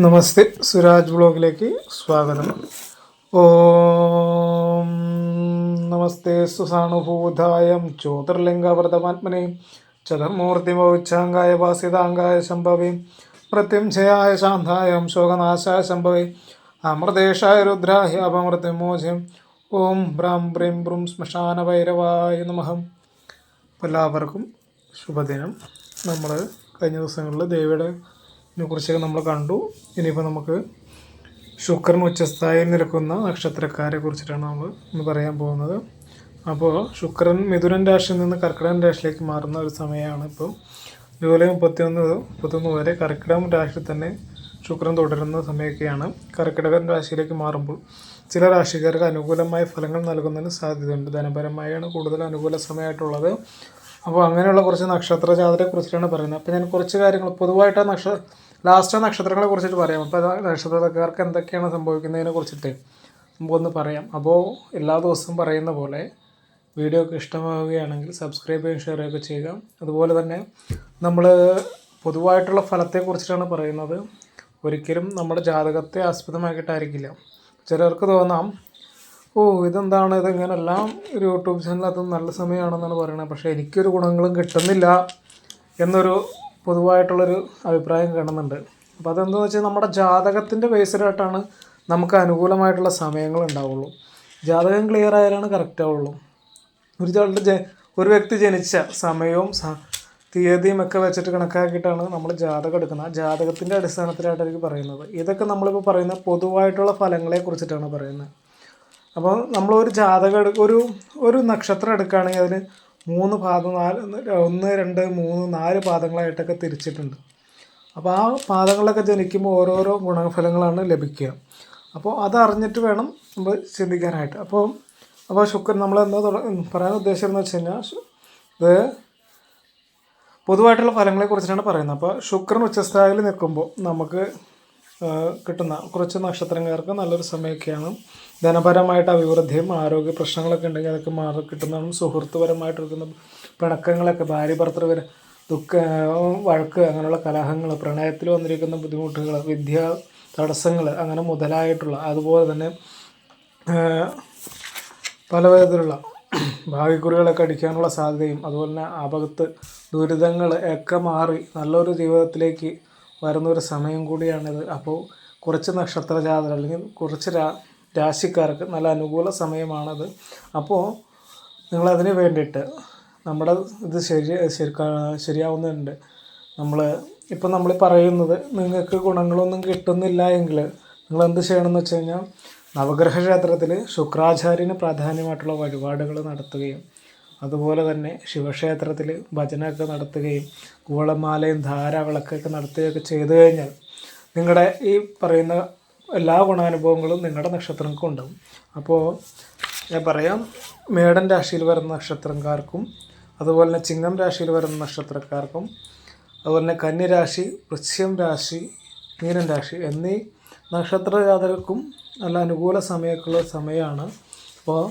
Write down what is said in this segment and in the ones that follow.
നമസ്തേ. സുരാജ് ബ്ലോഗിലേക്ക് സ്വാഗതം. ഓം നമസ്തേ. സുസാനുഭൂതായം ജ്യോതിർലിംഗവ്രതമാത്മനെ ചതുർമൂർത്തിമോച്ചാങ്കായ വാസിതാങ്കായ ശംഭവേ പ്രത്യംശയായ ശാന്തായം ശോകനാശായ ശംഭവേ അമൃതേശായ അപമൃതി അപമൃത്യുമോചം ഓം ബ്രാം ബ്രീം ബ്രും ശ്മശാന ഭൈരവായ നമഹം. എല്ലാവർക്കും ശുഭദിനം. നമ്മൾ കഴിഞ്ഞ ദിവസങ്ങളിൽ ദേവിയുടെ കുറിച്ചൊക്കെ നമ്മൾ കണ്ടു. ഇനിയിപ്പോൾ നമുക്ക് ശുക്രൻ ഉച്ചസ്ഥായിൽ നിൽക്കുന്ന നക്ഷത്രക്കാരെ കുറിച്ചിട്ടാണ് നമ്മൾ ഇന്ന് പറയാൻ പോകുന്നത്. അപ്പോൾ ശുക്രൻ മിഥുനൻ രാശിയിൽ നിന്ന് കർക്കിടകൻ രാശിയിലേക്ക് മാറുന്ന ഒരു സമയമാണ് ഇപ്പോൾ ജൂലൈ മുപ്പത്തിയൊന്ന് മുപ്പത്തൊന്ന് വരെ കർക്കിടകം രാശിയിൽ തന്നെ ശുക്രൻ തുടരുന്ന സമയമൊക്കെയാണ് കർക്കിടകൻ രാശിയിലേക്ക് മാറുമ്പോൾ ചില രാശിക്കാർക്ക് അനുകൂലമായ ഫലങ്ങൾ നൽകുന്നതിന് സാധ്യതയുണ്ട്. ധനപരമായാണ് കൂടുതൽ അനുകൂല സമയമായിട്ടുള്ളത്. അപ്പോൾ അങ്ങനെയുള്ള കുറച്ച് നക്ഷത്ര ജാതരെ കുറിച്ചിട്ടാണ് പറയുന്നത്. അപ്പോൾ ഞാൻ കുറച്ച് കാര്യങ്ങൾ പൊതുവായിട്ട് നക്ഷ ലാസ്റ്റ് നക്ഷത്രങ്ങളെ കുറിച്ചിട്ട് പറയാം. അപ്പോൾ നക്ഷത്രക്കാർക്ക് എന്തൊക്കെയാണ് സംഭവിക്കുന്നതിനെ കുറിച്ചിട്ട് നമുക്കൊന്ന് പറയാം. അപ്പോൾ എല്ലാ ദിവസവും പറയുന്ന പോലെ വീഡിയോ ഒക്കെ ഇഷ്ടമാവുകയാണെങ്കിൽ സബ്സ്ക്രൈബ് ചെയ്യുകയും ഷെയർ ചെയ്യുകയൊക്കെ ചെയ്യുക. അതുപോലെ തന്നെ നമ്മൾ പൊതുവായിട്ടുള്ള ഫലത്തെക്കുറിച്ചിട്ടാണ് പറയുന്നത്. ഒരിക്കലും നമ്മുടെ ജാതകത്തെ ആസ്പദമാക്കിയിട്ടായിരിക്കില്ല. ചിലർക്ക് തോന്നാം ഓ ഇതെന്താണ്? ഇതെങ്ങനെല്ലാം ഒരു യൂട്യൂബ് ചാനൽ നല്ല സമയമാണെന്നാണ് പറയുന്നത്. പക്ഷേ എനിക്കൊരു ഗുണങ്ങളും കിട്ടുന്നില്ല എന്നൊരു പൊതുവായിട്ടുള്ളൊരു അഭിപ്രായം കാണുന്നുണ്ട്. അപ്പോൾ അതെന്താണെന്ന് വെച്ചാൽ നമ്മുടെ ജാതകത്തിന്റെ ബേസിലായിട്ടാണ് നമുക്ക് അനുകൂലമായിട്ടുള്ള സമയങ്ങൾ ഉണ്ടാവുള്ളൂ. ജാതകം ക്ലിയർ ആയാലാണ് കറക്റ്റ് ആവുള്ളൂ. ഒരു ജ ഒരു വ്യക്തി ജനിച്ച സമയവും തീയതിയും ഒക്കെ വെച്ചിട്ട് കണക്കാക്കിയിട്ടാണ് നമ്മൾ ജാതകം എടുക്കുന്നത്. ആ ജാതകത്തിന്റെ അടിസ്ഥാനത്തിലായിട്ടായിരിക്കും പറയുന്നത്. ഇതൊക്കെ നമ്മളിപ്പോൾ പറയുന്ന പൊതുവായിട്ടുള്ള ഫലങ്ങളെ കുറിച്ചിട്ടാണ് പറയുന്നത്. അപ്പോൾ നമ്മളൊരു ജാതകം എടു ഒരു ഒരു നക്ഷത്രം എടുക്കുകയാണെങ്കിൽ അതിന് മൂന്ന് പാദം നാല് ഒന്ന് രണ്ട് മൂന്ന് നാല് പാദങ്ങളായിട്ടൊക്കെ തിരിച്ചിട്ടുണ്ട്. അപ്പോൾ ആ പാദങ്ങളൊക്കെ ജനിക്കുമ്പോൾ ഓരോരോ ഗുണഫലങ്ങളാണ് ലഭിക്കുക. അപ്പോൾ അതറിഞ്ഞിട്ട് വേണം നമ്മൾ ചിന്തിക്കാനായിട്ട്. അപ്പോൾ അപ്പോൾ ശുക്രൻ നമ്മൾ എന്താ പറയാൻ ഉദ്ദേശിച്ചതെന്ന് വെച്ച് കഴിഞ്ഞാൽ ഇത് പൊതുവായിട്ടുള്ള ഫലങ്ങളെ കുറിച്ചിട്ടാണ് പറയുന്നത്. അപ്പോൾ ശുക്രൻ ഉച്ചസ്ഥായിൽ നിൽക്കുമ്പോൾ നമുക്ക് കിട്ടുന്ന കുറച്ച് നക്ഷത്രങ്ങൾക്ക് നല്ലൊരു സമയമൊക്കെയാണ് ധനപരമായിട്ട് അഭിവൃദ്ധിയും ആരോഗ്യ പ്രശ്നങ്ങളൊക്കെ ഉണ്ടെങ്കിൽ അതൊക്കെ മാറി കിട്ടുന്നതാണ്. സുഹൃത്തുപരമായിട്ടിരിക്കുന്ന പിണക്കങ്ങളൊക്കെ ഭാര്യ ഭർത്തൃ ദുഃഖ വഴക്ക് അങ്ങനെയുള്ള കലഹങ്ങൾ പ്രണയത്തിൽ വന്നിരിക്കുന്ന ബുദ്ധിമുട്ടുകൾ വിദ്യ തടസ്സങ്ങൾ അങ്ങനെ മുതലായിട്ടുള്ള അതുപോലെ തന്നെ പല വിധത്തിലുള്ള ഭാവിക്കുറികളൊക്കെ അടിക്കാനുള്ള സാധ്യതയും അതുപോലെ തന്നെ ആപത്ത് ദുരിതങ്ങൾ ഒക്കെ മാറി നല്ലൊരു ജീവിതത്തിലേക്ക് വരുന്നൊരു സമയം കൂടിയാണിത് അപ്പോൾ കുറച്ച് നക്ഷത്ര ജാതക അല്ലെങ്കിൽ കുറച്ച് രാ രാശിക്കാർക്ക് നല്ല അനുകൂല സമയമാണത്. അപ്പോൾ നിങ്ങളതിന് വേണ്ടിയിട്ട് നമ്മുടെ ഇത് ശരി ശരിക്കാ ശരിയാവുന്നുണ്ട്. നമ്മൾ ഇപ്പം നമ്മൾ പറയുന്നത് നിങ്ങൾക്ക് ഗുണങ്ങളൊന്നും കിട്ടുന്നില്ല എങ്കിൽ നിങ്ങൾ എന്ത് ചെയ്യണമെന്ന് വെച്ച് കഴിഞ്ഞാൽ നവഗ്രഹ ക്ഷേത്രത്തിൽ ശുക്രാചാര്യന് പ്രാധാന്യമായിട്ടുള്ള വഴിപാടുകൾ നടത്തുകയും അതുപോലെ തന്നെ ശിവക്ഷേത്രത്തിൽ ഭജനയൊക്കെ നടത്തുകയും കൂളമാലയും ധാരാവിളക്കൊക്കെ നടത്തുകയൊക്കെ ചെയ്തു കഴിഞ്ഞാൽ നിങ്ങളുടെ ഈ പറയുന്ന എല്ലാ ഗുണാനുഭവങ്ങളും നിങ്ങളുടെ നക്ഷത്രങ്ങൾക്കും ഉണ്ടാവും അപ്പോൾ ഞാൻ പറയാം മേടൻ രാശിയിൽ വരുന്ന നക്ഷത്രക്കാർക്കും അതുപോലെ തന്നെ ചിങ്ങം രാശിയിൽ വരുന്ന നക്ഷത്രക്കാർക്കും അതുപോലെ തന്നെ കന്യരാശി വൃശ്യം രാശി മീനൻ രാശി എന്നീ നക്ഷത്ര ജാതകർക്കും നല്ല അനുകൂല സമയമൊക്കെയുള്ള സമയമാണ് അപ്പോൾ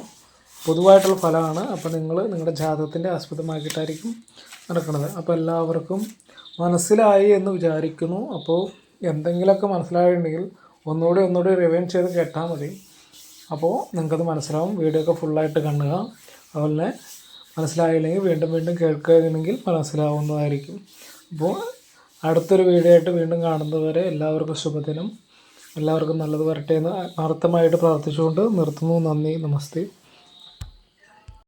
പൊതുവായിട്ടുള്ള ഫലമാണ് അപ്പോൾ നിങ്ങൾ നിങ്ങളുടെ ജാതകത്തിന്റെ ആസ്പദമാക്കിയിട്ടായിരിക്കും നടക്കുന്നത്. അപ്പോൾ എല്ലാവർക്കും മനസ്സിലായി എന്ന് വിചാരിക്കുന്നു. അപ്പോൾ എന്തെങ്കിലുമൊക്കെ മനസ്സിലായിട്ടുണ്ടെങ്കിൽ ഒന്നുകൂടി ഒന്നുകൂടി റിവൈൻ ചെയ്ത് കേട്ടാൽ മതി. അപ്പോൾ നിങ്ങൾക്കത് മനസ്സിലാവും. വീഡിയോ ഒക്കെ ഫുള്ളായിട്ട് കാണുക. അതുപോലെ മനസ്സിലായില്ലെങ്കിൽ വീണ്ടും വീണ്ടും കേൾക്കുകയാണെങ്കിൽ മനസ്സിലാവുന്നതായിരിക്കും. അപ്പോൾ അടുത്തൊരു വീഡിയോ ആയിട്ട് വീണ്ടും കാണുന്നതുവരെ എല്ലാവർക്കും ശുഭദിനം. എല്ലാവർക്കും നല്ലത് വരട്ടെ എന്ന് അർത്ഥമായിട്ട് പ്രാർത്ഥിച്ചുകൊണ്ട് നിർത്തുന്നു. നന്ദി. നമസ്തേ.